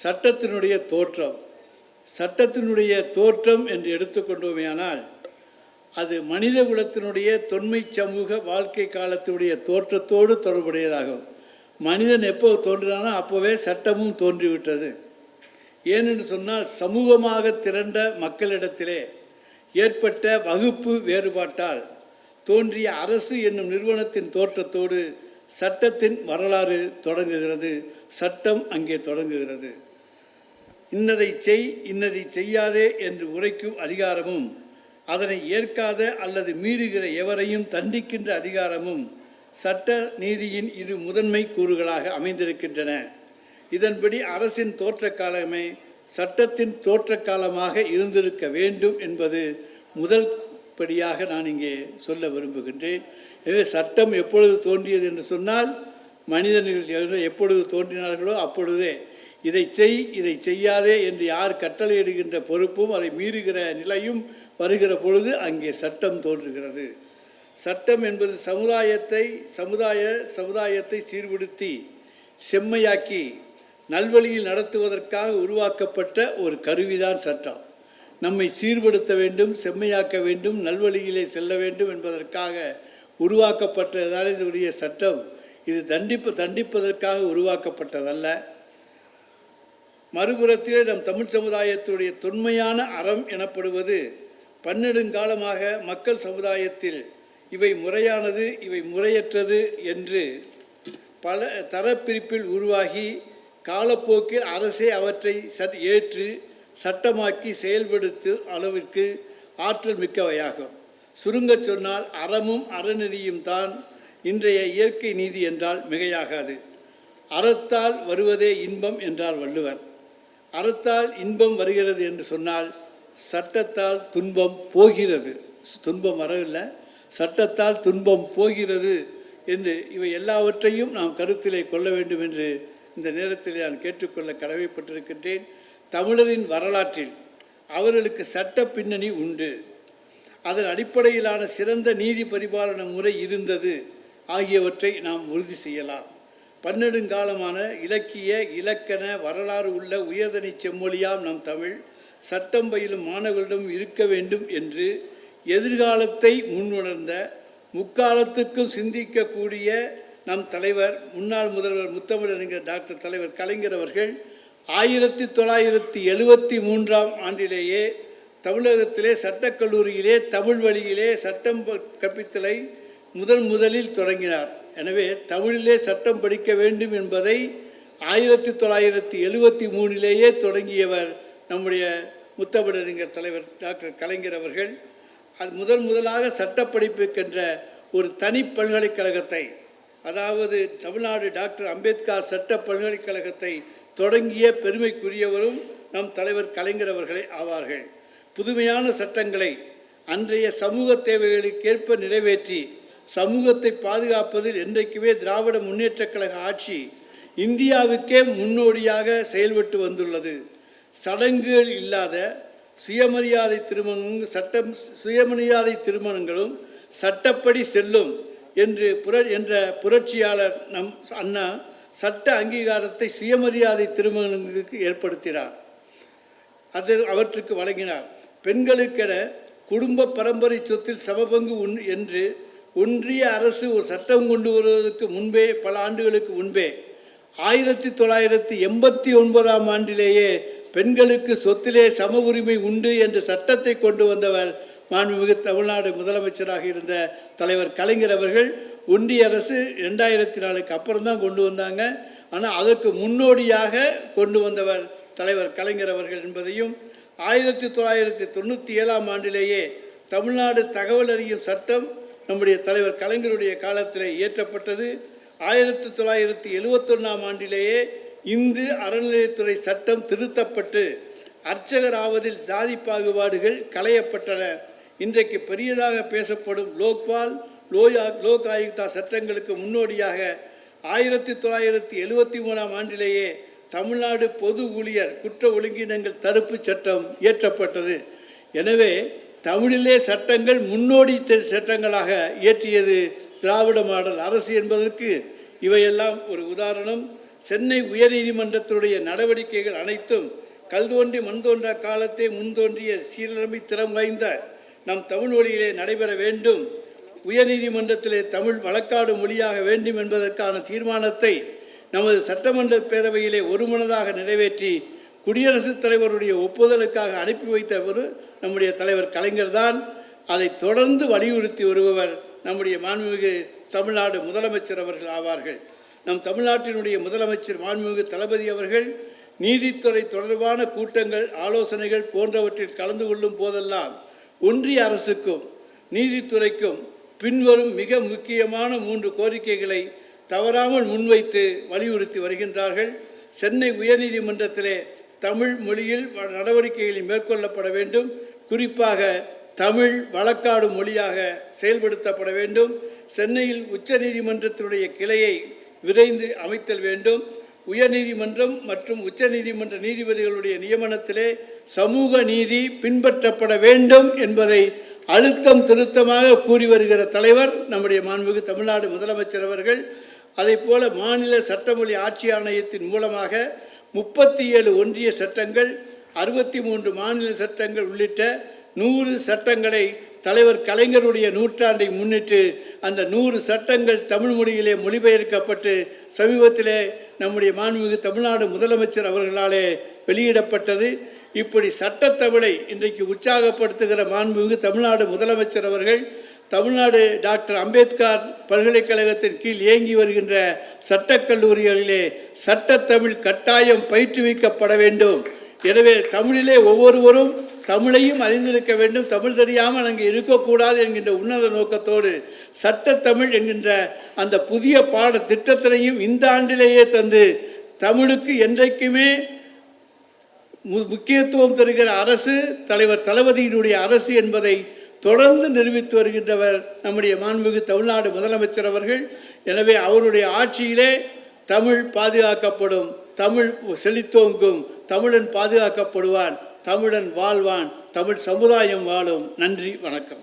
சட்டத்தினுடைய தோற்றம் சட்டத்தினுடைய தோற்றம் என்று எடுத்துக்கொண்டோமேயானால் அது மனித குலத்தினுடைய தொன்மை சமூக வாழ்க்கை காலத்தினுடைய தோற்றத்தோடு தொடர்புடையதாகும். மனிதன் எப்போ தோன்றினானோ அப்போவே சட்டமும் தோன்றிவிட்டது. ஏனென்று சொன்னால் சமூகமாக திரண்ட மக்களிடத்திலே ஏற்பட்ட வகுப்பு வேறுபாட்டால் தோன்றிய அரசு என்னும் நிறுவனத்தின் தோற்றத்தோடு சட்டத்தின் வரலாறு தொடங்குகிறது சட்டம் அங்கே தொடங்குகிறது. இன்னதை செய் இன்னதை செய்யாதே என்று உரைக்கும் அதிகாரமும் அதனை ஏற்காத அல்லது மீறுகிற எவரையும் தண்டிக்கின்ற அதிகாரமும் சட்ட நீதியின் இரு முதன்மை கூறுகளாக அமைந்திருக்கின்றன. இதன்படி அரசின் தோற்ற காலமே சட்டத்தின் தோற்ற காலமாக இருந்திருக்க வேண்டும் என்பது முதல் படியாக நான் இங்கே சொல்ல விரும்புகின்றேன். எனவே சட்டம் எப்பொழுது தோன்றியது என்று சொன்னால் மனிதர்கள் எப்பொழுது தோன்றினார்களோ அப்பொழுதே. இதை செய் இதை செய்யாதே என்று யார் கட்டளையிடுகின்ற பொறுப்பும் அதை மீறுகிற நிலையும் வருகிற பொழுது அங்கே சட்டம் தோன்றுகிறது. சட்டம் என்பது சமுதாயத்தை சமுதாய சமுதாயத்தை சீர்படுத்தி செம்மையாக்கி நல்வழியில் நடத்துவதற்காக உருவாக்கப்பட்ட ஒரு கருவிதான் சட்டம். நம்மை சீர்படுத்த வேண்டும் செம்மையாக்க வேண்டும் நல்வழியிலே செல்ல வேண்டும் என்பதற்காக உருவாக்கப்பட்டதுதான் இதனுடைய சட்டம். இது தண்டிப்பு தண்டிப்பதற்காக உருவாக்கப்பட்டதல்ல. மறுபுறத்திலே நம் தமிழ் சமுதாயத்துடைய தொன்மையான அறம் எனப்படுவது பன்னெடுங்காலமாக மக்கள் சமுதாயத்தில் இவை முறையானது இவை முறையற்றது என்று பல தரப்பிரிப்பில் உருவாகி காலப்போக்கில் அரசே அவற்றை சட் ஏற்று சட்டமாக்கி செயல்படுத்தும் அளவிற்கு ஆற்றல் மிக்கவையாகும். சுருங்கச் சொன்னால் அறமும் அறநெறியும் தான் இன்றைய இயற்கை நீதி என்றால் மிகையாகாது. அறத்தால் வருவதே இன்பம் என்றார் வள்ளுவர். அறத்தால் இன்பம் வருகிறது என்று சொன்னால் சட்டத்தால் துன்பம் போகிறது. துன்பம் வரவில்லை. சட்டத்தால் துன்பம் போகிறது என்று இவை எல்லாவற்றையும் நாம் கருத்திலே கொள்ள வேண்டும் என்று இந்த நேரத்தில் நான் கேட்டுக்கொள்ள கடமைப்பட்டிருக்கின்றேன். தமிழரின் வரலாற்றில் அவர்களுக்கு சட்ட பின்னணி உண்டு. அதன் அடிப்படையிலான சிறந்த நீதி பரிபாலன முறை இருந்தது. ஆகியவற்றை நாம் உறுதி செய்யலாம். பன்னெடுங்காலமான இலக்கிய இலக்கண வரலாறு உள்ள உயர்தனி செம்மொழியாம் நம் தமிழ் சட்டம் பயிலும் மாணவர்களிடம் இருக்க வேண்டும் என்று எதிர்காலத்தை முன்னுணர்ந்த முக்காலத்துக்கும் சிந்திக்கக்கூடிய நம் தலைவர் முன்னாள் முதல்வர் முத்தமிழறிஞர் டாக்டர் தலைவர் கலைஞர் அவர்கள் ஆயிரத்தி தொள்ளாயிரத்தி எழுவத்தி மூன்றாம் ஆண்டிலேயே தமிழகத்திலே சட்டக்கல்லூரியிலே தமிழ் வழியிலே சட்டம் கற்பித்தலை முதன் முதலில் தொடங்கினார். எனவே தமிழிலே சட்டம் படிக்க வேண்டும் என்பதை ஆயிரத்தி தொள்ளாயிரத்தி எழுவத்தி மூணிலேயே தொடங்கியவர் நம்முடைய முத்தமிழறிஞர் தலைவர் டாக்டர் கலைஞர் அவர்கள். அது முதல் முதலாக சட்டப்படிப்புக்கென்ற ஒரு தனி பல்கலைக்கழகத்தை அதாவது தமிழ்நாடு டாக்டர் அம்பேத்கர் சட்ட பல்கலைக்கழகத்தை தொடங்கிய பெருமைக்குரியவரும் நம் தலைவர் கலைஞர் அவர்களே ஆவார்கள். புதுமையான சட்டங்களை அன்றைய சமூக தேவைகளுக்கேற்ப நிறைவேற்றி சமூகத்தை பாதுகாப்பதில் என்றைக்குமே திராவிட முன்னேற்றக் கழக ஆட்சி இந்தியாவுக்கே முன்னோடியாக செயல்பட்டு வந்துள்ளது. சடங்குகள் இல்லாத சுயமரியாதை திருமணங்கள் சட்டம் சுயமரியாதை திருமணங்களும் சட்டப்படி செல்லும் என்று புர என்ற புரட்சியாளர் நம் அண்ணா சட்ட அங்கீகாரத்தை சுயமரியாதை திருமணங்களுக்கு ஏற்படுத்தினார். அது அவற்றுக்கு வழங்கினார். பெண்களுக்கென குடும்ப பரம்பரை சொத்தில் சமபங்கு உண் என்று ஒன்றிய அரசு ஒரு சட்டம் கொண்டு வருவதற்கு முன்பே பல ஆண்டுகளுக்கு முன்பே ஆயிரத்தி தொள்ளாயிரத்தி எண்பத்தி ஒன்பதாம் ஆண்டிலேயே பெண்களுக்கு சொத்திலே சம உரிமை உண்டு என்ற சட்டத்தை கொண்டு வந்தவர் மாண்புமிகு தமிழ்நாடு முதலமைச்சராக இருந்த தலைவர் கலைஞர் அவர்கள். ஒன்றிய அரசு ரெண்டாயிரத்தி நாலுக்கு அப்புறம் தான் கொண்டு வந்தாங்க. ஆனால் அதற்கு முன்னோடியாக கொண்டு வந்தவர் தலைவர் கலைஞர் அவர்கள் என்பதையும் ஆயிரத்தி தொள்ளாயிரத்தி தொண்ணூற்றி ஏழாம் ஆண்டிலேயே தமிழ்நாடு தகவல் அறியும் சட்டம் நம்முடைய தலைவர் கலைஞருடைய காலத்தில் இயற்றப்பட்டது. ஆயிரத்தி தொள்ளாயிரத்தி எழுவத்தொன்னாம் ஆண்டிலேயே இந்து அறநிலையத்துறை சட்டம் திருத்தப்பட்டு அர்ச்சகர் ஆவதில் சாதி பாகுபாடுகள் களையப்பட்டன. இன்றைக்கு பெரியதாக பேசப்படும் லோக்பால் லோயா லோக் ஆயுக்தா சட்டங்களுக்கு முன்னோடியாக ஆயிரத்தி தொள்ளாயிரத்தி எழுவத்தி மூணாம் ஆண்டிலேயே தமிழ்நாடு பொது ஊழியர் குற்ற ஒழுங்கினங்கள் தடுப்பு சட்டம் இயற்றப்பட்டது. எனவே தமிழிலே சட்டங்கள் முன்னோடி சட்டங்களாக இயற்றியது திராவிட மாடல் அரசு என்பதற்கு இவையெல்லாம் ஒரு உதாரணம். சென்னை உயர்நீதிமன்றத்தினுடைய நடவடிக்கைகள் அனைத்தும் கல் தோன்றி மண் தோன்ற காலத்தே முன்தோன்றிய சீரமை திறம் வாய்ந்த நம் தமிழ் மொழியிலே நடைபெற வேண்டும். உயர்நீதிமன்றத்திலே தமிழ் வழக்காடு மொழியாக வேண்டும் என்பதற்கான தீர்மானத்தை நமது சட்டமன்ற பேரவையிலே ஒருமனதாக நிறைவேற்றி குடியரசுத் தலைவருடைய ஒப்புதலுக்காக அனுப்பி வைத்தவர் நம்முடைய தலைவர் கலைஞர் தான். அதை தொடர்ந்து வலியுறுத்தி வருபவர் நம்முடைய மாண்புமிகு தமிழ்நாடு முதலமைச்சர் அவர்கள் ஆவார்கள். நம் தமிழ்நாட்டினுடைய முதலமைச்சர் மாண்புமிகு தளபதி அவர்கள் நீதித்துறை தொடர்பான கூட்டங்கள் ஆலோசனைகள் போன்றவற்றில் கலந்து கொள்ளும் போதெல்லாம் ஒன்றிய அரசுக்கும் நீதித்துறைக்கும் பின்வரும் மிக முக்கியமான மூன்று கோரிக்கைகளை தவறாமல் முன்வைத்து வலியுறுத்தி வருகின்றார்கள். சென்னை உயர்நீதிமன்றத்திலே தமிழ் மொழியில் வ- நடவடிக்கைகள் மேற்கொள்ளப்பட வேண்டும். குறிப்பாக தமிழ் வழக்காடு மொழியாக செயல்படுத்தப்பட வேண்டும். சென்னையில் உச்சநீதிமன்றத்தினுடைய கிளையை விரைந்து அமைத்தல் வேண்டும். உயர்நீதிமன்றம் மற்றும் உச்சநீதிமன்ற நீதிபதிகளுடைய நியமனத்திலே சமூக நீதி பின்பற்றப்பட வேண்டும் என்பதை அழுத்தம் திருத்தமாக கூறி வருகிற தலைவர் நம்முடைய மாண்புமிகு தமிழ்நாடு முதலமைச்சர் அவர்கள். அதைப் போல மாநில சட்டமொழி ஆட்சி ஆணையத்தின் மூலமாக முப்பத்தி ஏழு ஒன்றிய சட்டங்கள் அறுபத்தி மூன்று மாநில சட்டங்கள் உள்ளிட்ட நூறு சட்டங்களை தலைவர் கலைஞருடைய நூற்றாண்டை முன்னிட்டு அந்த நூறு சட்டங்கள் தமிழ் மொழியிலே மொழிபெயர்க்கப்பட்டு சமீபத்திலே நம்முடைய மாண்புமிகு தமிழ்நாடு முதலமைச்சர் அவர்களாலே வெளியிடப்பட்டது. இப்படி சட்டத்தமிழை இன்றைக்கு உற்சாகப்படுத்துகிற மாண்புமிகு தமிழ்நாடு முதலமைச்சர் அவர்கள் தமிழ்நாடு டாக்டர் அம்பேத்கர் பல்கலைக்கழகத்தின் கீழ் இயங்கி வருகின்ற சட்டக் கல்லூரிகளிலே சட்டத்தமிழ் கட்டாயம் பயிற்றுவிக்கப்பட வேண்டும். எனவே தமிழிலே ஒவ்வொருவரும் தமிழையும் அறிந்திருக்க வேண்டும். தமிழ் தெரியாமல் அங்கே இருக்கக்கூடாது என்கின்ற உன்னத நோக்கத்தோடு சட்டத்தமிழ் என்கின்ற அந்த புதிய பாட திட்டத்தினையும் இந்த ஆண்டிலேயே தந்து தமிழுக்கு என்றைக்குமே மு- முக்கியத்துவம் தருகிற அரசு தலைவர் தளபதியினுடைய அரசு என்பதை தொடர்ந்து நிரூபித்து வருகின்றவர் நம்முடைய மாண்புமிகு தமிழ்நாடு முதலமைச்சர் அவர்கள். எனவே அவருடைய ஆட்சியிலே தமிழ் பாதுகாக்கப்படும் தமிழ் செழித்தோங்கும் தமிழன் பாதுகாக்கப்படுவான் தமிழன் வாழ்வான் தமிழ் சமுதாயம் வாழும். நன்றி வணக்கம்.